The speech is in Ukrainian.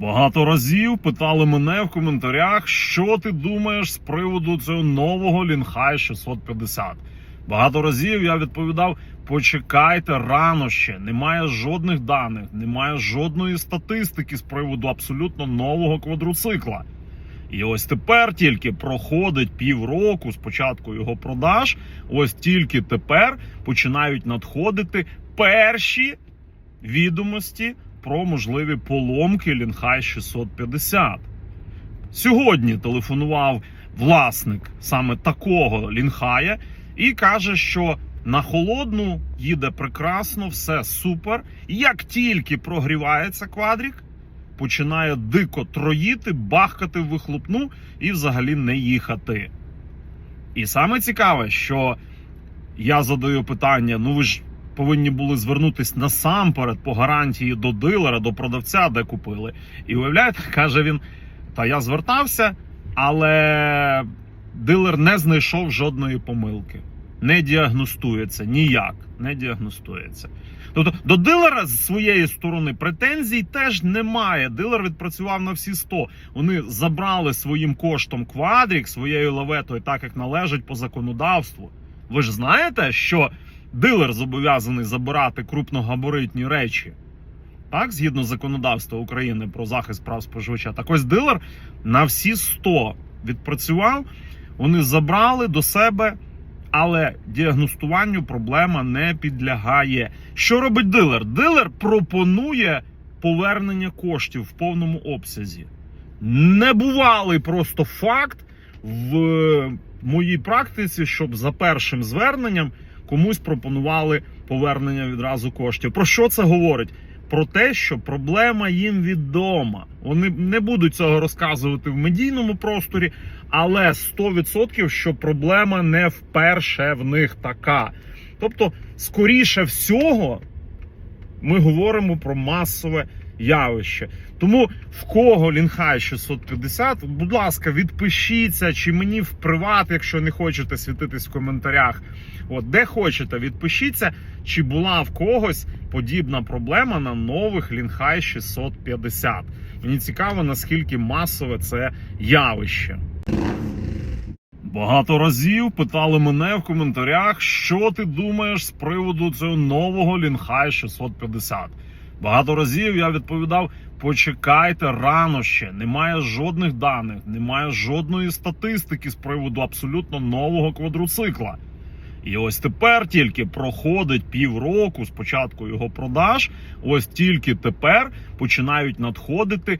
Багато разів питали мене в коментарях, що ти думаєш з приводу цього нового Лінхай 650. Багато разів я відповідав: почекайте рано ще, немає жодних даних, немає жодної статистики з приводу абсолютно нового квадроцикла. І ось тепер тільки проходить півроку з початку його продаж. Ось тільки тепер починають надходити перші відомості про можливі поломки Лінхай 650. Сьогодні телефонував власник саме такого Лінхая і каже, що на холодну їде прекрасно, все супер. Як тільки прогрівається квадрік, починає дико троїти, бахкати в вихлопну і взагалі не їхати. І саме цікаве, що я задаю питання: ну ви ж повинні були звернутись насамперед по гарантії до дилера, до продавця, де купили. І уявляєте, каже він: та я звертався, але дилер не знайшов жодної помилки. Не діагностується ніяк, не діагностується. Тобто до дилера з своєї сторони претензій теж немає. Дилер відпрацював на всі 100. Вони забрали своїм коштом квадрік своєю лаветою, так як належить по законодавству. Ви ж знаєте, що дилер зобов'язаний забирати крупногабаритні речі. Так, згідно законодавства України про захист прав споживача. Так ось дилер на всі 100 відпрацював, вони забрали до себе, але діагностуванню проблема не підлягає. Що робить дилер? Дилер пропонує повернення коштів в повному обсязі. Небувалий просто факт в моїй практиці, щоб за першим зверненням комусь пропонували повернення відразу коштів. Про що це говорить? Про те, що проблема їм відома. Вони не будуть цього розказувати в медійному просторі, але 100% що проблема не вперше в них така. Тобто, скоріше всього, ми говоримо про масове явище. Тому в кого Лінхай 650, будь ласка, відпишіться чи мені в приват, якщо не хочете світитись в коментарях. От де хочете, відпишіться, чи була в когось подібна проблема на нових Лінхай 650. Мені цікаво, наскільки масове це явище. Багато разів питали мене в коментарях, що ти думаєш з приводу цього нового Лінхай 650. Багато разів я відповідав: почекайте рано ще, немає жодних даних, немає жодної статистики з приводу абсолютно нового квадроцикла. І ось тепер тільки проходить півроку з початку його продаж. Ось тільки тепер починають надходити